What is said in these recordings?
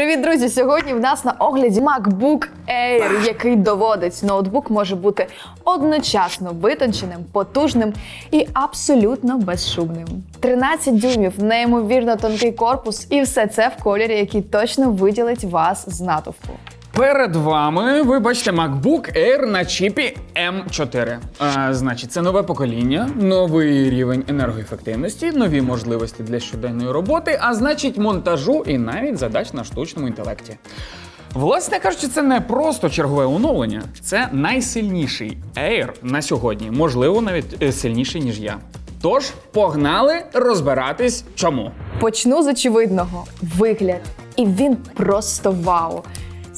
Привіт, друзі! Сьогодні в нас на огляді MacBook Air, який доводить, ноутбук може бути одночасно витонченим, потужним і абсолютно безшумним. 13 дюймів, неймовірно тонкий корпус, і все це в кольорі, який точно виділить вас з натовпу. Перед вами ви бачите MacBook Air на чіпі M4. А, значить, це нове покоління, новий рівень енергоефективності, нові можливості для щоденної роботи, а значить, монтажу і навіть задач на штучному інтелекті. Власне кажучи, це не просто чергове оновлення, це найсильніший Air на сьогодні, можливо, навіть е, сильніший, ніж я. Тож, погнали розбиратись, чому. Почну з очевидного вигляд. І він просто вау.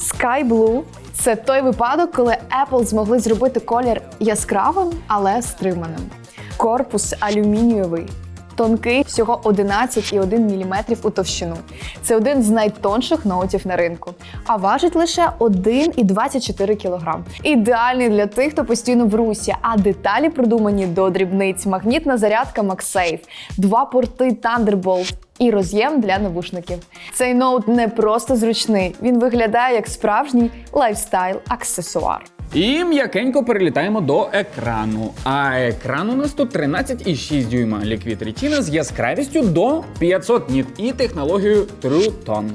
Sky Blue – це той випадок, коли Apple змогли зробити колір яскравим, але стриманим. Корпус алюмінієвий. Тонкий всього 11,1 мм у товщину. Це один з найтонших ноутів на ринку, а важить лише 1,24 кг. Ідеальний для тих, хто постійно в русі, а деталі придумані до дрібниць. Магнітна зарядка MagSafe, два порти Thunderbolt і роз'єм для навушників. Цей ноут не просто зручний, він виглядає як справжній лайфстайл-аксесуар. І м'якенько перелітаємо до екрану. А екран у нас тут 13,6 дюйма Liquid Retina з яскравістю до 500 ніт і технологією True Tone.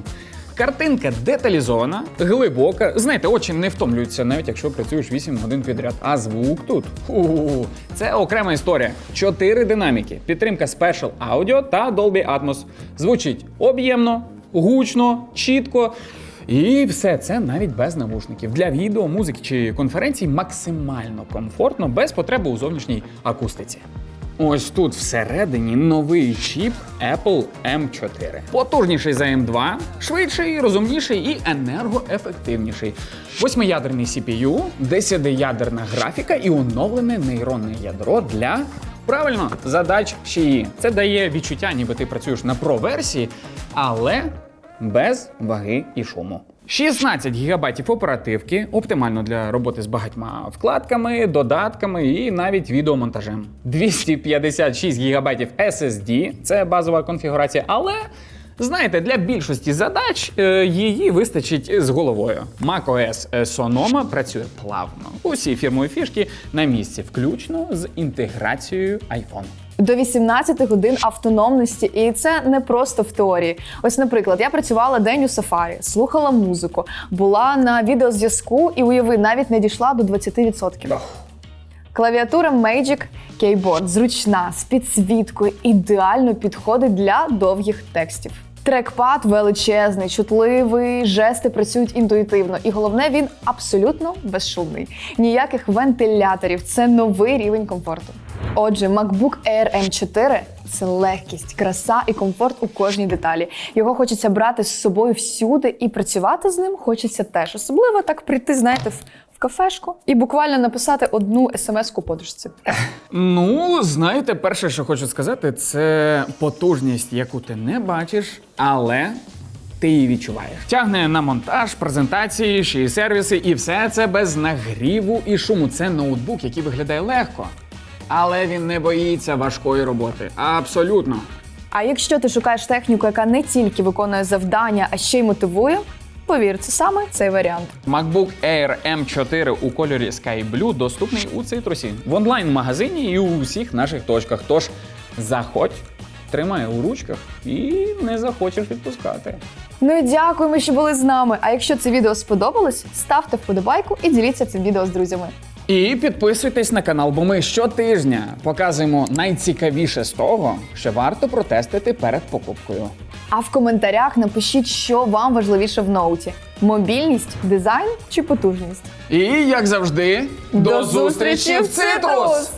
Картинка деталізована, глибока. Знаєте, очі не втомлюються, навіть якщо працюєш 8 годин підряд. А звук тут у це окрема історія. Чотири динаміки, підтримка Special Audio та Dolby Atmos. Звучить об'ємно, гучно, чітко. І все це навіть без навушників. Для відео, музики чи конференцій максимально комфортно, без потреби у зовнішній акустиці. Ось тут всередині новий чіп Apple M4. Потужніший за M2, швидший, розумніший і енергоефективніший. Восьмиядерний CPU, 10-ядерна графіка і оновлене нейронне ядро для правильно задач шиї. Це дає відчуття, ніби ти працюєш на Pro-версії, але без ваги і шуму. 16 гігабайтів оперативки, оптимально для роботи з багатьма вкладками, додатками і навіть відеомонтажем. 256 гігабайтів SSD – це базова конфігурація, але знаєте, для більшості задач е, її вистачить з головою. macOS Sonoma працює плавно. Усі фірмові фішки на місці, включно з інтеграцією iPhone. До 18 годин автономності, і це не просто в теорії. Ось, наприклад, я працювала день у сафарі, слухала музику, була на відеозв'язку і уяви, навіть не дійшла до 20%. Клавіатура Magic Keyboard зручна, з підсвіткою, ідеально підходить для довгих текстів. Трекпад величезний, чутливий, жести працюють інтуїтивно, і головне, він абсолютно безшумний. Ніяких вентиляторів. Це новий рівень комфорту. Отже, MacBook Air M4 це легкість, краса і комфорт у кожній деталі. Його хочеться брати з собою всюди, і працювати з ним хочеться теж. Особливо так прийти, знаєте, в, в кафешку і буквально написати одну смс-ку подружці. Ну, знаєте, перше, що хочу сказати, це потужність, яку ти не бачиш, але ти її відчуваєш. Тягне на монтаж, презентації, ще й сервіси, і все це без нагріву і шуму. Це ноутбук, який виглядає легко. Але він не боїться важкої роботи. Абсолютно. А якщо ти шукаєш техніку, яка не тільки виконує завдання, а ще й мотивує, повір, це саме цей варіант. MacBook Air M4 у кольорі Sky Blue доступний у цитрусі в онлайн-магазині і у всіх наших точках. Тож заходь, тримай у ручках і не захочеш відпускати. Ну і дякуємо, що були з нами. А якщо це відео сподобалось, ставте вподобайку і діліться цим відео з друзями. І підписуйтесь на канал, бо ми щотижня показуємо найцікавіше з того, що варто протестити перед покупкою. А в коментарях напишіть, що вам важливіше в ноуті: мобільність, дизайн чи потужність. І як завжди, до, зустрічі в Цитрус!